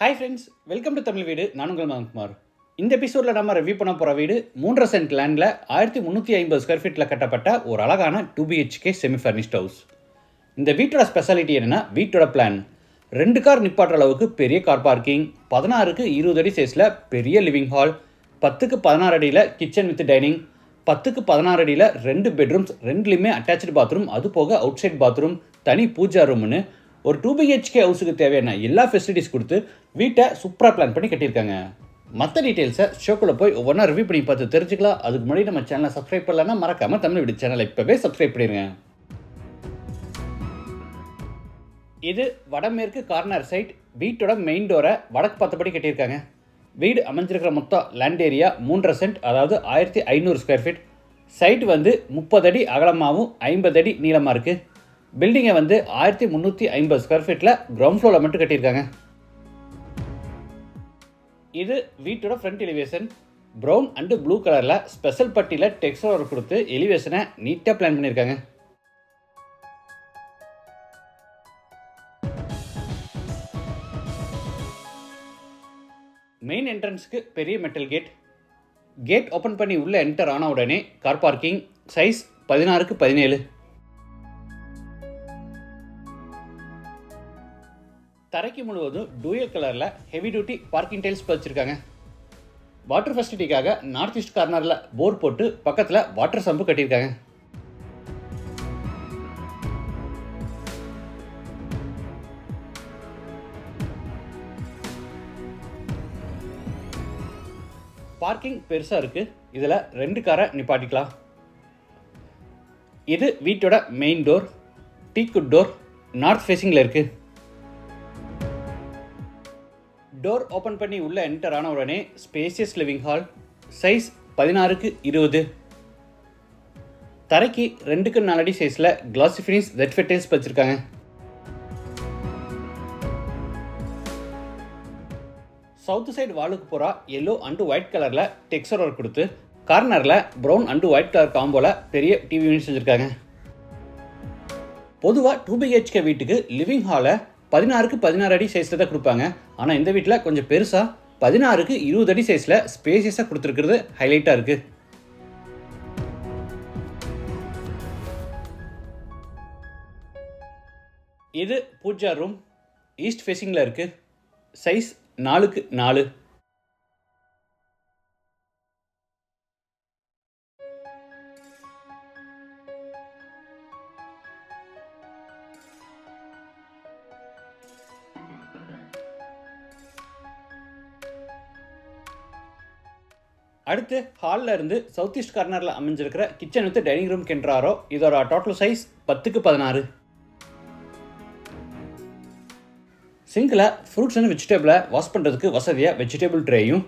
Hi friends welcome to Tamil வீடு நான் உங்கள் மகன்குமார் இந்த எபிசோடில் நம்ம ரிவ்யூ பண்ண போகிற வீடு மூன்றரை சென்ட் லேண்டில் ஆயிரத்தி முந்நூற்றி ஐம்பது ஸ்கொயர் ஃபீட்டில் கட்டப்பட்ட ஒரு அழகான two BHK semi furnished house இந்த வீட்டோட ஸ்பெஷாலிட்டி என்னென்னா வீட்டோட பிளான் ரெண்டு கார் நிப்பாட்டுற அளவுக்கு பெரிய கார் பார்க்கிங் பதினாறுக்கு இருபது அடி சைஸில் பெரிய லிவிங் ஹால் பத்துக்கு பதினாறு அடியில் கிச்சன் வித் டைனிங் பத்துக்கு பதினாறு அடியில் ரெண்டு பெட்ரூம்ஸ் ரெண்டுலேயுமே அட்டாச்சு பாத்ரூம் அது போக அவுட் சைட் பாத்ரூம் தனி பூஜா ரூம்னு ஒரு டூ பிஹெச்கே ஹவுஸுக்கு தேவையான எல்லா ஃபெசிலிட்டிஸ் கொடுத்து வீட்டை சூப்பராக பிளான் பண்ணி கட்டியிருக்காங்க. மற்ற டீட்டெயில்ஸை ஷோக்குள்ளே போய் ஒவ்வொன்றா ரிவ்யூ பண்ணி பார்த்து தெரிஞ்சுக்கலாம். அதுக்கு முன்னாடி நம்ம சேனலை சப்ஸ்கிரைப் பண்ணலன்னா மறக்காமல் தமிழ் வீடு சேனலை இப்போவே சப்ஸ்கிரைப் பண்ணிடுங்க இது வடமேற்கு கார்னர் சைட் வீட்டோட மெயின் டோரை வடக்கு பார்த்தபடி கட்டியிருக்காங்க. வீடு அமைஞ்சிருக்கிற மொத்தம் லேண்ட் ஏரியா மூன்றரை சென்ட் அதாவது ஆயிரத்தி ஐநூறு ஸ்கொயர் ஃபீட் சைட் வந்து முப்பது அடி அகலமாகவும் ஐம்பது அடி நீளமாக இருக்குது பில்டிங்கை வந்து ஆயிரத்தி முந்நூற்றி ஐம்பது ஸ்கொயர் ஃபீட்டில் கிரவுண்ட் ஃப்ளோரில் மட்டும் கட்டியிருக்காங்க. இது வீட்டோட front elevation brown and blue கலரில் ஸ்பெஷல் பட்டியில் டெக்ஸ்டர் கொடுத்து எலிவேஷனை நீட்டாக பிளான் பண்ணியிருக்காங்க. மெயின் என்ட்ரன்ஸ்க்கு பெரிய மெட்டல் கேட் கேட் ஓப்பன் பண்ணி உள்ளே என்டர் ஆன உடனே கார் பார்க்கிங் சைஸ் பதினாறுக்கு பதினேழு. தரைக்கு முழுவதும் டூயல் கலரில் ஹெவி டியூட்டி பார்க்கிங் டைல்ஸ் பதிச்சிருக்காங்க. வாட்டர் ஃபெசிலிட்டிக்காக நார்த் ஈஸ்ட் கார்னரில் போர் போட்டு பக்கத்தில் வாட்டர் சம்பு கட்டியிருக்காங்க. பார்க்கிங் பெருசாக இருக்குது இதில் ரெண்டு காரை நிப்பாட்டிக்கலாம். இது வீட்டோட main door teakwood door north ஃபேஸிங்கில் இருக்குது டோர் ஓப்பன் பண்ணி உள்ளே என்டர் ஆன உடனே ஸ்பேசியஸ் லிவிங் ஹால் சைஸ் பதினாறுக்கு இருபது. தரைக்கு ரெண்டுக்கு நாலடி சைஸில் கிளாசி ஃபினிஷ் ரெட் ஃபெட்டைல்ஸ் வச்சுருக்காங்க. சவுத் சைடு வாலுக்கு போகிறா எல்லோ அண்டு ஒயிட் கலரில் டெக்ஸ்டர் ஒர்க் கொடுத்து கார்னரில் ப்ரௌன் அண்டு ஒயிட் கலர் காம்போவில் பெரிய டிவி யூனிட் செஞ்சுருக்காங்க பொதுவாக டூ பிஹெச்கே வீட்டுக்கு லிவிங் ஹாலை பதினாறுக்கு பதினாறு அடி சைஸில் தான் கொடுப்பாங்க. ஆனால் இந்த வீட்டில் கொஞ்சம் பெருசாக பதினாறுக்கு இருபது அடி சைஸில் ஸ்பேசியஸாக கொடுத்துருக்கிறது ஹைலைட்டாக இருக்குது இது பூஜா ரூம் ஈஸ்ட் ஃபேஸிங்கில் இருக்குது சைஸ் நாலுக்கு நாலு. அடுத்து ஹாலில் இருந்து சவுத் ஈஸ்ட் கார்னரில் அமைஞ்சிருக்கிற கிச்சன் வித் டைனிங் ரூம் கென்றாரோ? இதோட டோட்டல் சைஸ் பத்துக்கு பதினாறு. சிங்கில் ஃப்ரூட்ஸ் அண்ட் வெஜிடபிளை வாஷ் பண்ணுறதுக்கு வசதியாக வெஜிடபிள் ட்ரேயும்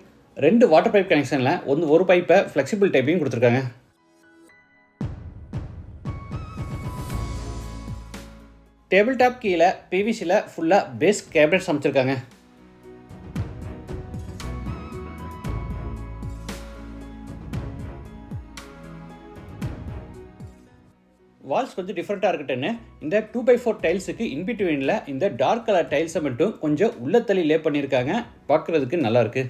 ரெண்டு வாட்டர் பைப் கனெக்ஷனில் ஒன்று ஒரு பைப்பை ஃப்ளெக்சிபிள் டைப்பையும் கொடுத்துருக்காங்க. டேபிள் டாப் கீழே பிவிசியில் ஃபுல்லாக பேஸ் கேபினட்ஸ் அமைச்சிருக்காங்க வால்ஸ் கொஞ்சம் டிஃப்ரெண்ட்டாக இருக்கட்டுன்னு இந்த டூ பை ஃபோர் டைல்ஸுக்கு இன்பிட்வீனில் இந்த டார்க் கலர் டைல்ஸை மட்டும் கொஞ்சம் உள்ள தள்ளி லே பண்ணியிருக்காங்க பார்க்குறதுக்கு நல்லாயிருக்கு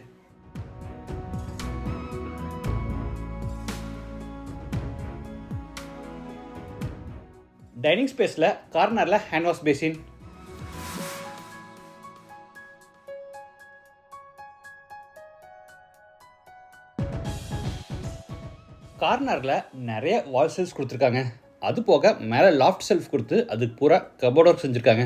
டைனிங் ஸ்பேஸில் கார்னரில் ஹேண்ட் வாஷ் பேசின் கார்னரில் நிறைய வால்சல்ஸ் கொடுத்துருக்காங்க. அது போக மேலே லாஃப்ட் செல்ஃப் கொடுத்து அதுக்கு பூரா கபோர்ட் ஒர்க் செஞ்சுருக்காங்க.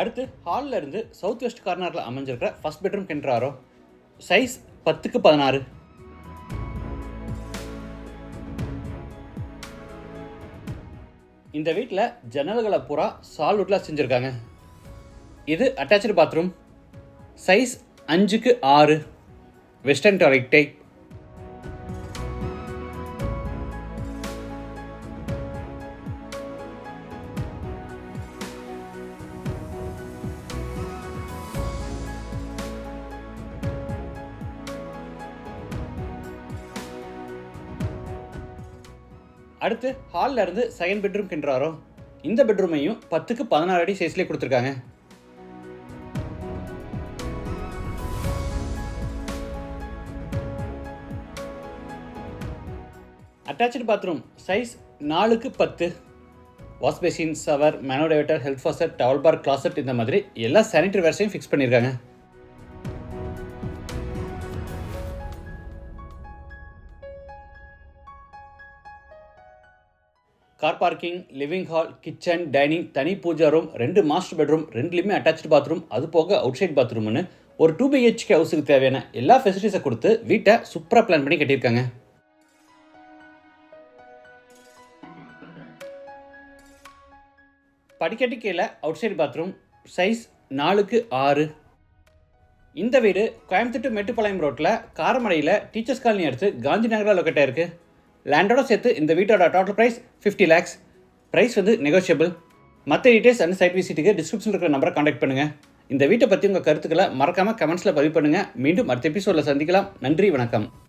அடுத்து ஹாலில் இருந்து சவுத் வெஸ்ட் கார்னரில் அமைஞ்சிருக்கிற ஃபஸ்ட் பெட்ரூம் கென்ட்ராரோ சைஸ் பத்துக்கு பதினாறு. இந்த வீட்டில் ஜன்னல்களை பூரா சால்வுட்டில் செஞ்சுருக்காங்க இது அட்டாச்சு பாத்ரூம் சைஸ் அஞ்சுக்கு ஆறு. வெஸ்டர்ன் டாய்லெட் அடுத்து ஹாலில் இருந்து செகண்ட் பெட்ரூம் கின்றாரோ? இந்த பெட்ரூமையும் பத்துக்கு பதினாறு அடி சைஸ்லேயே கொடுத்துருக்காங்க. அட்டாச்சு பாத்ரூம் சைஸ் நாலுக்கு பத்து. Wash basin shower mono diverter health faucet towel bar closet இந்த மாதிரி எல்லா சானிட்டரி வேர்ஸையும் ஃபிக்ஸ் பண்ணியிருக்காங்க. Car parking living hall kitchen dining தனி பூஜா ரூம் ரெண்டு மாஸ்டர் பெட்ரூம் ரெண்டுலேயுமே அட்டாச்சு பாத்ரூம் அது போக அவுட் சைட் பாத்ரூம்னு ஒரு டூ பிஹெச்கே ஹவுஸுக்கு தேவையான எல்லா ஃபெசிலிட்டிஸை கொடுத்து வீட்டை சூப்பராக பிளான் பண்ணி கட்டியிருக்காங்க. படிக்கட்டு கீழே அவுட் சைடு பாத்ரூம் சைஸ் நாலுக்கு ஆறு. இந்த வீடு கோயம்புத்தூர் மெட்டுப்பாளையம் மேட்டுப்பாளையம் ரோட்டில் காரமடையில் டீச்சர்ஸ் காலனி அடுத்து காந்தி நகரில் லொக்கேட்டாக இருக்குது லேண்டோட சேர்த்து இந்த வீட்டோட total price fifty lakhs price வந்து நெகோஷியபிள் மற்ற டீட்டெயில்ஸ் அண்ட் சைட் விசிட்டுக்கு டிஸ்கிரிப்ஷனில் இருக்கிற நம்பரை காண்டாக்ட் பண்ணுங்கள் இந்த வீட்டை பற்றி உங்கள் கருத்துக்களை மறக்காமல் கமெண்ட்ஸில் பதிவு பண்ணுங்கள் மீண்டும் அடுத்த எபிசோடில் சந்திக்கலாம். நன்றி வணக்கம்.